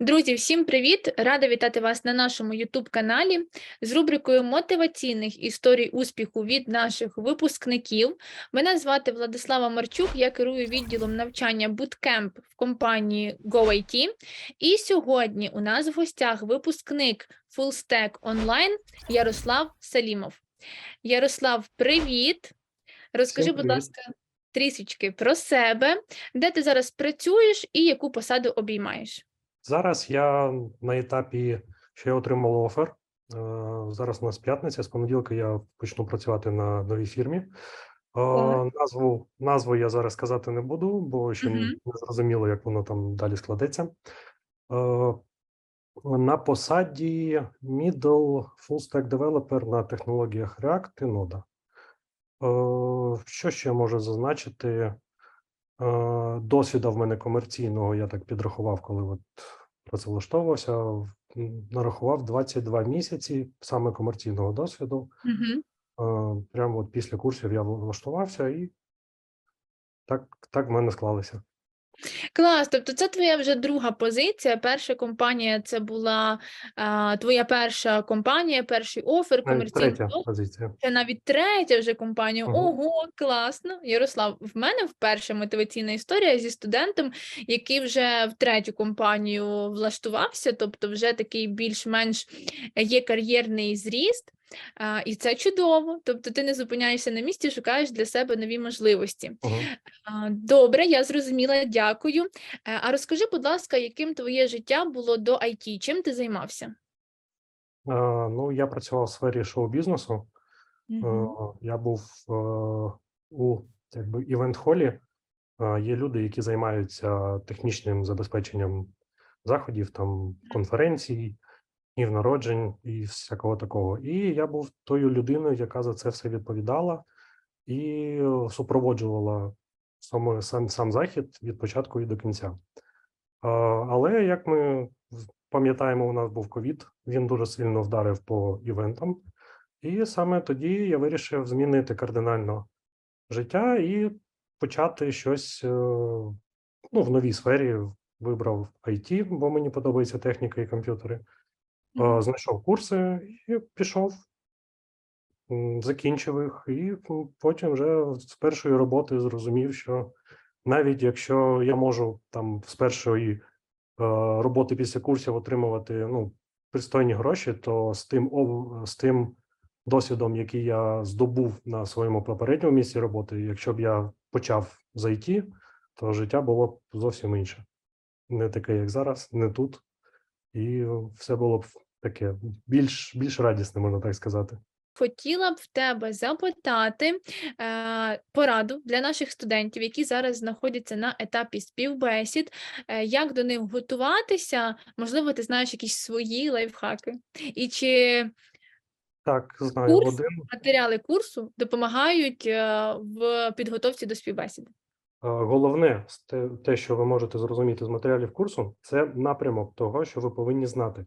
Друзі, всім привіт! Рада вітати вас на нашому youtube каналі з рубрикою мотиваційних історій успіху від наших випускників. Мене звати Владислава Марчук, я керую відділом навчання Bootcamp в компанії GoIT. І сьогодні у нас в гостях випускник FullStack Online Ярослав Салімов. Ярослав, привіт! Розкажи, Всім будь ласка, трішечки про себе, де ти зараз працюєш і яку посаду обіймаєш. Зараз я на етапі, що я отримав офер. Е, Зараз у нас п'ятниця. З понеділка я почну працювати на новій фірмі. Е, Назву, назву я зараз казати не буду, бо ще Мгм. не зрозуміло, як воно там далі складеться. Е, На посаді middle full stack developer на технологіях React і Node. Що ще можу зазначити? Е, Досвіда в мене комерційного я так підрахував, коли от працевлаштовувався. Нарахував 22 місяці саме комерційного досвіду. Угу. Прямо от після курсів я влаштувався, і так, так в мене склалося. Клас, тобто це твоя вже друга позиція. Перша компанія це була а, твоя перша компанія, перший офер, комерційний третя досвід. позиція. Це навіть третя вже компанія. Мгм. Ого, класно. Ярослав, в мене вперше мотиваційна історія зі студентом, який вже в третю компанію влаштувався, тобто вже такий більш-менш є кар'єрний зріст. А, і це чудово. Тобто ти не зупиняєшся на місці, шукаєш для себе нові можливості. Мгм. А, Добре, я зрозуміла, дякую. Е, А розкажи, будь ласка, яким твоє життя було до IT? Чим ти займався? Е, Ну, я працював в сфері шоу-бізнесу. Е, Я був у якби івент-холі. Є люди, які займаються технічним забезпеченням заходів, там конференцій, днів народжень і всякого такого. І я був тою людиною, яка за це все відповідала і е, супроводжувала саме сам, сам захід від початку і до кінця. Але як ми пам'ятаємо, у нас був ковід, він дуже сильно вдарив по івентам. І саме тоді я вирішив змінити кардинально життя і почати щось е, ну, в новій сфері. Вибрав IT, бо мені подобається техніка і комп'ютери. Е, Знайшов курси і пішов, закінчив їх, і потім вже з першої роботи зрозумів, що навіть якщо я можу там з першої е, роботи після курсів отримувати ну, пристойні гроші, то з тим з тим досвідом, який я здобув на своєму попередньому місці роботи, якщо б я почав з IT, то життя було б зовсім інше. Не таке, як зараз, не тут. І все було б таке більш, більш радісне, можна так сказати. Хотіла б в тебе запитати е, пораду для наших студентів, які зараз знаходяться на етапі співбесід, е, як до них готуватися, можливо, ти знаєш якісь свої лайфхаки, і чи Так, знаю, Курс? один матеріали курсу допомагають е, в підготовці до співбесіди? Е, Головне, те, що ви можете зрозуміти з матеріалів курсу, це напрямок того, що ви повинні знати.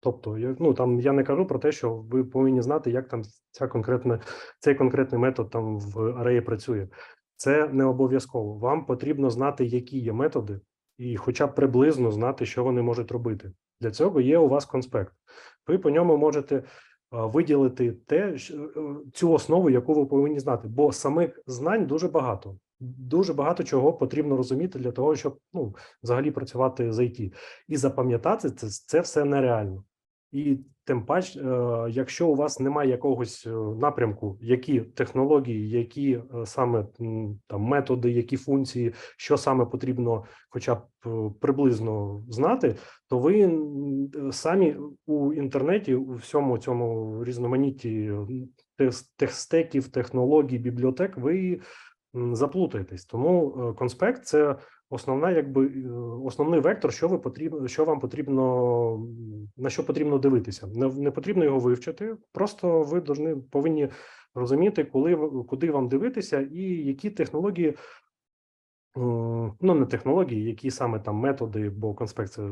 Тобто, ну там я не кажу про те, що ви повинні знати, як там ця конкретна, цей конкретний метод там в ареї працює. Це не обов'язково. Вам потрібно знати, які є методи, і хоча б приблизно знати, що вони можуть робити. Для цього є у вас конспект. Ви по ньому можете е, виділити те, е, цю основу, яку ви повинні знати, бо самих знань дуже багато. Дуже багато чого потрібно розуміти для того, щоб ну, взагалі працювати з IT. І запам'ятати це, це все нереально. І тим паче, е, якщо у вас немає якогось е, напрямку, які технології, які е, саме там методи, які функції, що саме потрібно, хоча б приблизно знати, то ви самі у інтернеті, у всьому цьому різноманітті техстеків, технологій, бібліотек, ви заплутаєтесь. Тому е, конспект це основна, якби е, основний вектор, що ви потрібно, що вам потрібно, на що потрібно дивитися. Не, не потрібно його вивчити. Просто ви повинні розуміти, коли куди вам дивитися, і які технології. М, Ну, не технології, які саме там методи, бо конспект це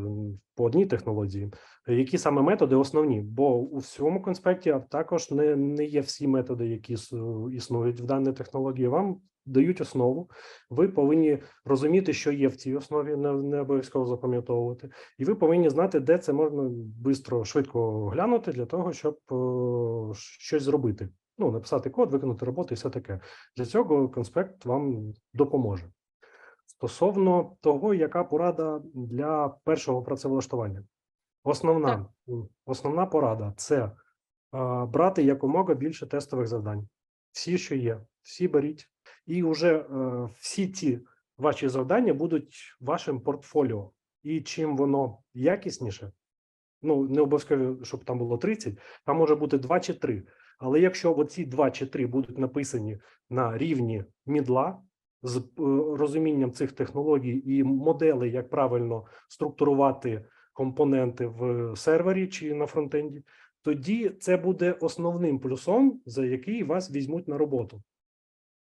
по одній технології, які саме методи основні, бо у всьому конспекті також не, не є всі методи, які існують в даній технології. Вам дають основу. Ви повинні розуміти, що є в цій основі, не, не обов'язково запам'ятовувати, і ви повинні знати, де це можна бистро, швидко глянути для того, щоб е, щось зробити. Ну, написати код, виконати роботу і все таке. Для цього конспект вам допоможе. Стосовно того, яка порада для першого працевлаштування. Основна, основна порада це а, брати якомога більше тестових завдань. Всі, що є, всі беріть. І вже е, всі ці ваші завдання будуть вашим портфоліо. І чим воно якісніше, ну не обов'язково, щоб там було 30, там може бути 2 чи 3. Але якщо оці 2 чи 3 будуть написані на рівні мідла з е, розумінням цих технологій і моделей, як правильно структурувати компоненти в сервері чи на фронтенді, тоді це буде основним плюсом, за який вас візьмуть на роботу.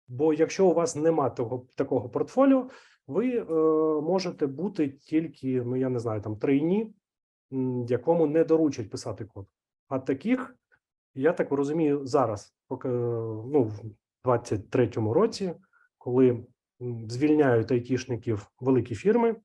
Бо якщо у вас нема того такого портфоліо, ви е, можете бути тільки, ну я не знаю, там трейні, якому не доручать писати код. А таких, я так розумію, зараз, поки е, ну, в 23-му році, коли звільняють айтішників великі фірми,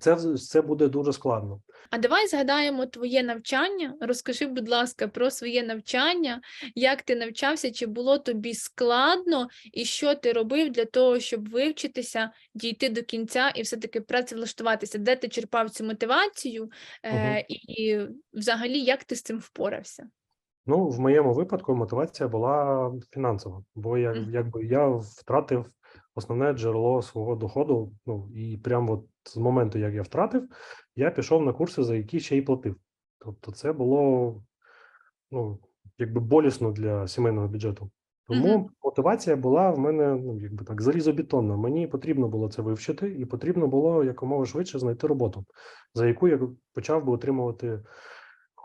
це, це буде дуже складно. А давай згадаємо твоє навчання. Розкажи, будь ласка, про своє навчання, як ти навчався, чи було тобі складно, і що ти робив для того, щоб вивчитися, дійти до кінця і все-таки працевлаштуватися, де ти черпав цю мотивацію, е, і взагалі як ти з цим впорався? Ну, в моєму випадку мотивація була фінансова, бо я якби я втратив основне джерело свого доходу. Ну і прямо от з моменту, як я втратив, я пішов на курси, за які ще й платив. Тобто, це було ну, якби болісно для сімейного бюджету. Тому Мгм. мотивація була в мене, ну якби так, залізобетонна. Мені потрібно було це вивчити, і потрібно було якомога швидше знайти роботу, за яку я почав би отримувати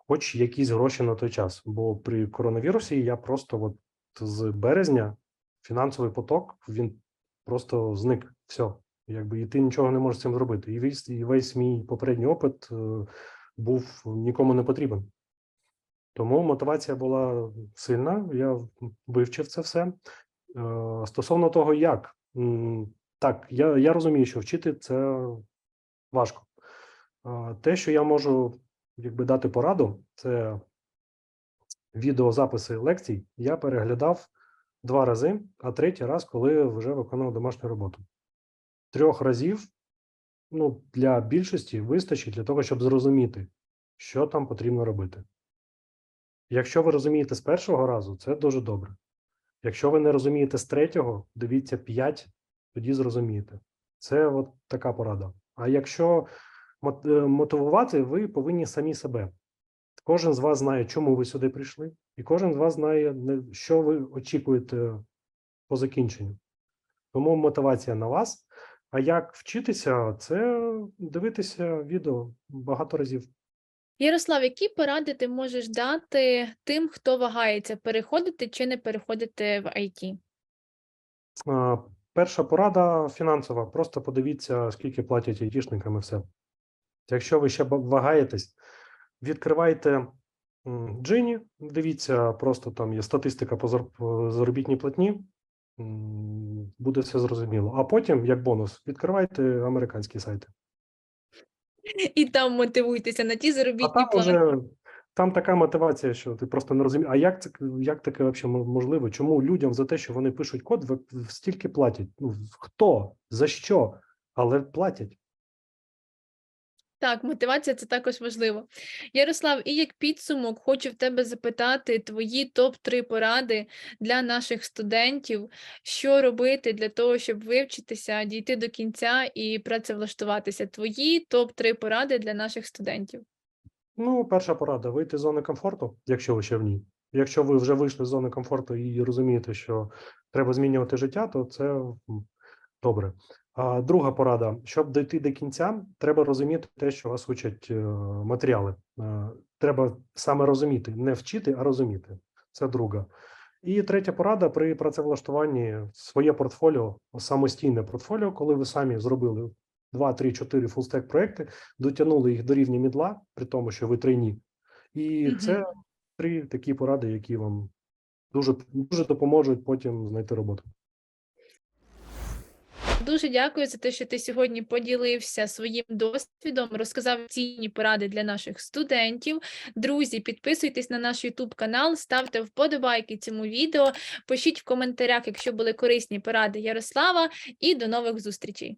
хоч якісь гроші на той час. Бо при коронавірусі я просто от з березня фінансовий поток він просто зник. Все, якби і ти нічого не можеш з цим зробити. І весь, і весь мій попередній опит е, був нікому не потрібен. Тому мотивація була сильна. Я вивчив це все. Е, Стосовно того, як так, я, я розумію, що вчити це важко. Е, Те, що я можу якби дати пораду, це відеозаписи лекцій. Я переглядав два рази, а третій раз, коли вже виконував домашню роботу. Трьох разів ну, для більшості вистачить для того, щоб зрозуміти, що там потрібно робити. Якщо ви розумієте з першого разу, це дуже добре. Якщо ви не розумієте з третього, дивіться п'ять, тоді зрозумієте. Це от така порада. А якщо мотивувати, ви повинні самі себе. Кожен з вас знає, чому ви сюди прийшли, і кожен з вас знає, що ви очікуєте по закінченню. Тому мотивація на вас. А як вчитися, це дивитися відео багато разів. Ярослав, які поради ти можеш дати тим, хто вагається, переходити чи не переходити в IT? Перша порада фінансова. Просто подивіться, скільки платять айтішникам і все. Якщо ви ще вагаєтесь, відкривайте Джині, дивіться, просто там є статистика по заробітній платні. Буде все зрозуміло. А потім, як бонус, відкривайте американські сайти. І там мотивуйтеся на ті А заробітні там плати. уже там така мотивація, що ти просто не розумієш. А як це як таке взагалі можливо? Чому людям за те, що вони пишуть код, стільки платять? Ну хто за що? Але платять. Так, мотивація це також важливо. Ярослав, і як підсумок, хочу в тебе запитати твої топ-3 поради для наших студентів, що робити для того, щоб вивчитися, дійти до кінця і працевлаштуватися. Твої топ-3 поради для наших студентів. Ну, перша порада вийти з зони комфорту, якщо ви ще в ній. Якщо ви вже вийшли з зони комфорту і розумієте, що треба змінювати життя, то це добре. Друга порада: щоб дійти до кінця, треба розуміти те, що вас учать е, матеріали. Е, Треба саме розуміти, не вчити, а розуміти. Це друга. І третя порада при працевлаштуванні своє портфоліо, самостійне портфоліо, коли ви самі зробили 2, 3, 4 фулстек проекти, дотягнули їх до рівня мідла, при тому, що ви трейні. І Мгм. це три такі поради, які вам дуже, дуже допоможуть потім знайти роботу. Дуже дякую за те, що ти сьогодні поділився своїм досвідом, розказав цінні поради для наших студентів. Друзі, підписуйтесь на наш YouTube канал, ставте вподобайки цьому відео, пишіть в коментарях, якщо були корисні поради Ярослава, і до нових зустрічей.